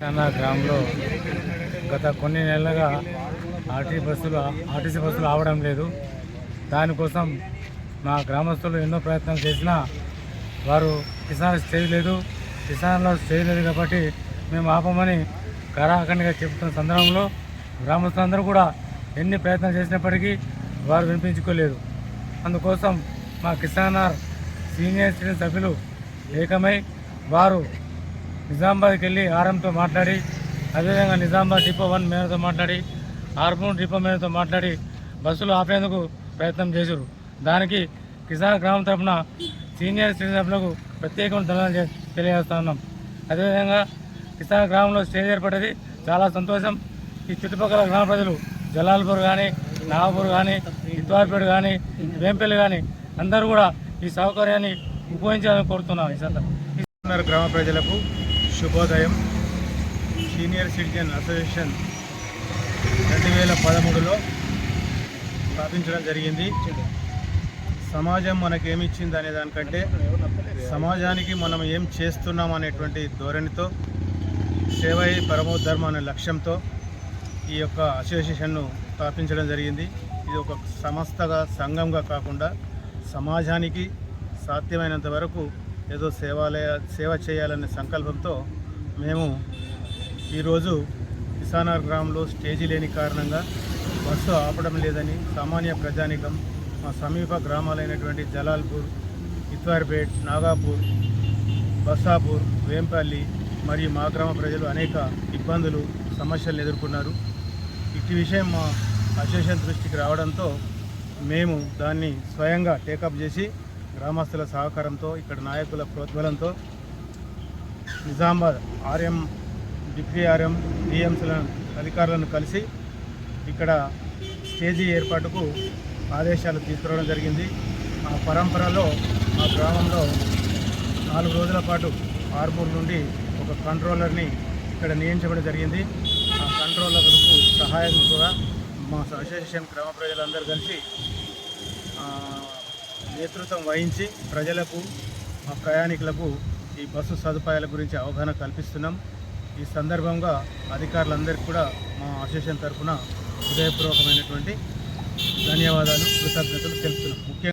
తెలంగాణ గ్రామంలో గత కొన్ని నెలలుగా ఆర్టీ బస్సులు ఆర్టీసీ బస్సులు ఆవడం లేదు. దానికోసం మా గ్రామస్తులు ఎన్నో ప్రయత్నాలు చేసినా వారు కిసాన్ చేయలేదు కిసాన్లో చేయలేదు కాబట్టి మేము ఆపమని కరాఖండిగా చెబుతున్న సందర్భంలో గ్రామస్తులందరూ కూడా ఎన్ని ప్రయత్నాలు చేసినప్పటికీ వారు వినిపించుకోలేదు. అందుకోసం మా కిసాన్ ఆర్ సీనియర్ సిటిజన్ సభ్యులు ఏకమై వారు నిజామాబాద్కి వెళ్ళి ఆర్ఎంతో మాట్లాడి అదేవిధంగా నిజామాబాద్ డిపో వన్ మేనతో మాట్లాడి ఆర్మూర్ డిపో మేనతో మాట్లాడి బస్సులు ఆపేందుకు ప్రయత్నం చేశారు దానికి కిసాన్ గ్రామం తరఫున సీనియర్ సిటిజన్లకు ప్రత్యేకమైన ధనాలు తెలియజేస్తా ఉన్నాం. అదేవిధంగా కిసాన్ గ్రామంలో స్టేజ్ ఏర్పడ్డది చాలా సంతోషం. ఈ చుట్టుపక్కల గ్రామ ప్రజలు జలాల్పూర్ కానీ నాగపూర్ కానీ ఇత్వార్పేట కానీ వేంపల్లి కానీ అందరూ కూడా ఈ సౌకర్యాన్ని ఉపయోగించాలని కోరుతున్నాం ఈ సందర్భంగా. గ్రామ ప్రజలకు. శుభోదయం. సీనియర్ సిటిజన్ అసోసియేషన్ రెండు వేల పదమూడులో స్థాపించడం జరిగింది. సమాజం మనకేమిచ్చింది అనే దానికంటే సమాజానికి మనం ఏం చేస్తున్నాం అనేటువంటి ధోరణితో సేవై పరమోద్ధర్మ అనే లక్ష్యంతో ఈ యొక్క అసోసియేషన్ను స్థాపించడం జరిగింది. ఇది ఒక సంస్థగా సంఘంగా కాకుండా సమాజానికి సాధ్యమైనంత వరకు ఏదో సేవాలయ సేవ చేయాలనే సంకల్పంతో మేము ఈరోజు కిసానార్ గ్రామంలో స్టేజీ లేని కారణంగా బస్సు ఆపడం లేదని సామాన్య ప్రజానికం మా సమీప గ్రామాలైనటువంటి జలాల్పూర్ ఇత్వార్పేట్ నాగాపూర్ బస్సాపూర్ వేంపల్లి మరియు మా గ్రామ ప్రజలు అనేక ఇబ్బందులు సమస్యలను ఎదుర్కొన్నారు. ఇట్టి విషయం మా అసోసియేషన్ దృష్టికి రావడంతో మేము దాన్ని స్వయంగా టేకప్ చేసి గ్రామస్తుల సహకారంతో ఇక్కడ నాయకుల ప్రోద్బలంతో నిజామాబాద్ ఆర్ఎం డిప్యూటీ ఆర్ఎం డిఎంసీల అధికారులను కలిసి ఇక్కడ స్టేజీ ఏర్పాటుకు ఆదేశాలు తీసుకురావడం జరిగింది. ఆ పరంపరలో మా గ్రామంలో నాలుగు రోజుల పాటు ఆర్మూర్ నుండి ఒక కంట్రోలర్ని ఇక్కడ నియమించడం జరిగింది. ఆ కంట్రోలర్కు సహాయం కూడా మా అసోసియేషన్ గ్రామ ప్రజలందరూ కలిసి నేతృత్వం వహించి ప్రజలకు మా ప్రయాణికులకు ఈ బస్సు సదుపాయాల గురించి అవగాహన కల్పిస్తున్నాం. ఈ సందర్భంగా అధికారులందరికీ కూడా మా అసోసియేషన్ తరఫున హృదయపూర్వకమైనటువంటి ధన్యవాదాలు కృతజ్ఞతలు తెలుపుతున్నాం. ముఖ్యంగా